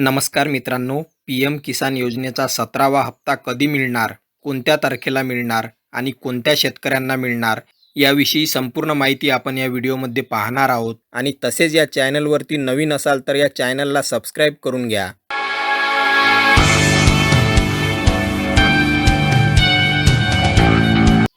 नमस्कार मित्रांनो P M किसान योजनेचा सतरावा हप्ता कधी मिळणार कोणत्या तारखेला मिळणार आणि कोणत्या शेतकऱ्यांना मिळणार याविषयी संपूर्ण माहिती आपण या व्हिडिओमध्ये पाहणार आहोत. आणि तसेच या चॅनलवरती नवीन असाल तर या चॅनलला सबस्क्राईब करून घ्या.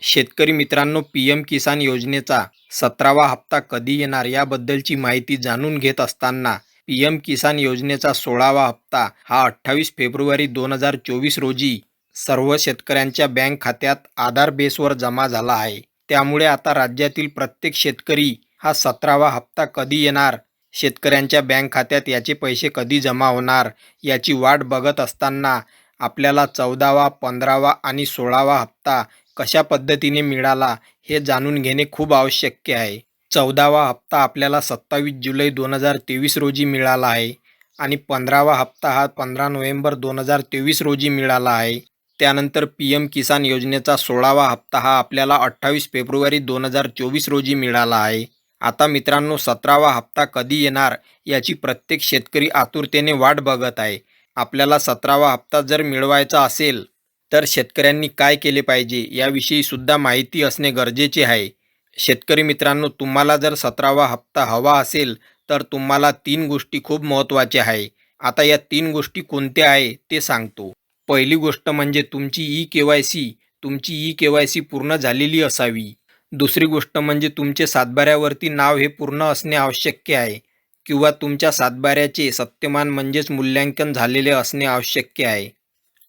शेतकरी मित्रांनो पी एम किसान योजनेचा सतरावा हप्ता कधी येणार याबद्दलची माहिती जाणून घेत असताना पी एम किसान योजनेचा सोळावा हप्ता हा अठ्ठावीस फेब्रुवारी दोन हजार चोवीस रोजी सर्व शेतकऱ्यांच्या बँक खात्यात आधार बेसवर जमा झाला आहे. त्यामुळे आता राज्यातील प्रत्येक शेतकरी हा सतरावा हप्ता कधी येणार? शेतकऱ्यांच्या बँक खात्यात याचे पैसे कधी जमा होणार? याची वाट बघत असताना आपल्याला चौदावा पंधरावा आणि सोळावा हप्ता कशा पद्धतीने मिळाला हे जाणून घेणे खूप आवश्यक आहे. चौदावा हप्ता आपल्याला सत्तावीस जुलै दोन हजार तेवीस रोजी मिळाला आहे आणि पंधरावा हप्ता हा पंधरा नोव्हेंबर दोन हजार तेवीस रोजी मिळाला आहे. त्यानंतर पी एम किसान योजनेचा सोळावा हप्ता हा आपल्याला अठ्ठावीस फेब्रुवारी दोन हजार चोवीस रोजी मिळाला आहे. आता मित्रांनो सतरावा हप्ता कधी येणार याची प्रत्येक शेतकरी आतुरतेने वाट बघत आहे. आपल्याला सतरावा हप्ता जर मिळवायचा असेल तर शेतकऱ्यांनी काय केले पाहिजे याविषयी सुद्धा माहिती असणे गरजेचे आहे. शेतकरी मित्रांनो तुम्हाला जर सतरावा हप्ता हवा असेल तर तुम्हाला तीन गोष्टी खूप महत्त्वाच्या आहे. आता या तीन गोष्टी कोणत्या आहे ते सांगतो. पहिली गोष्ट म्हणजे तुमची ई के वाय सी तुमची ई के वाय सी पूर्ण झालेली असावी. दुसरी गोष्ट म्हणजे तुमचे सातबाऱ्यावरती नाव हे पूर्ण असणे आवश्यक आहे किंवा तुमच्या सातबाऱ्याचे सत्यमान म्हणजेच मूल्यांकन झालेले असणे आवश्यक आहे.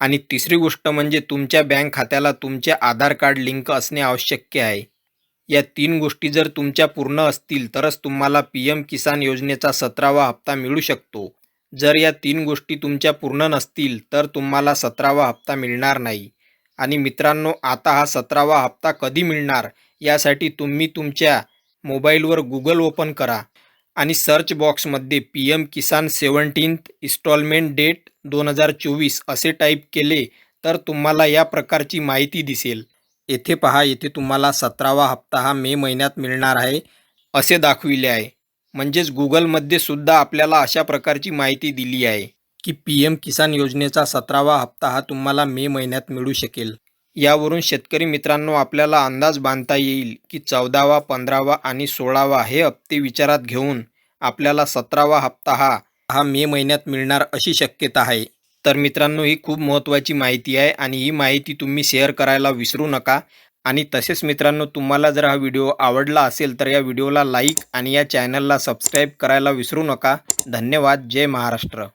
आणि तिसरी गोष्ट म्हणजे तुमच्या बँक खात्याला तुमचे आधार कार्ड लिंक असणे आवश्यक आहे. या तीन गोष्टी जर तुमच्या पूर्ण असतील तरच तुम्हाला पी एम किसान योजनेचा सतरावा हप्ता मिळू शकतो. जर या तीन गोष्टी तुमच्या पूर्ण नसतील तर तुम्हाला सतरावा हप्ता मिळणार नाही. आणि मित्रांनो आता हा सतरावा हप्ता कधी मिळणार यासाठी तुम्ही तुमच्या मोबाईलवर गुगल ओपन करा आणि सर्च बॉक्समध्ये P M Kisan seventeenth installment date दोन हजार चोवीस असे टाईप केले तर तुम्हाला या प्रकारची माहिती दिसेल. येथे पहा येथे तुम्हाला सतरावा हप्ता हा मे महिन्यात मिळणार आहे असे दाखविले आहे. म्हणजेच गुगलमध्ये सुद्धा आपल्याला अशा प्रकारची माहिती दिली आहे की पी एम किसान योजनेचा सतरावा हप्ता हा तुम्हाला मे महिन्यात मिळू शकेल. यावरून शेतकरी मित्रांनो आपल्याला अंदाज बांधता येईल की चौदावा पंधरावा आणि सोळावा हे हप्ते विचारात घेऊन आपल्याला सतरावा हप्ता हा हा मे महिन्यात मिळणार अशी शक्यता आहे. तर मित्रांनो ही खूप महत्त्वाची माहिती आहे आणि ही माहिती तुम्ही शेअर करायला विसरू नका. आणि तसेच मित्रांनो तुम्हाला जर हा व्हिडिओ आवडला असेल तर या व्हिडिओला लाईक आणि या चॅनलला सबस्क्राईब करायला विसरू नका. धन्यवाद. जय महाराष्ट्र.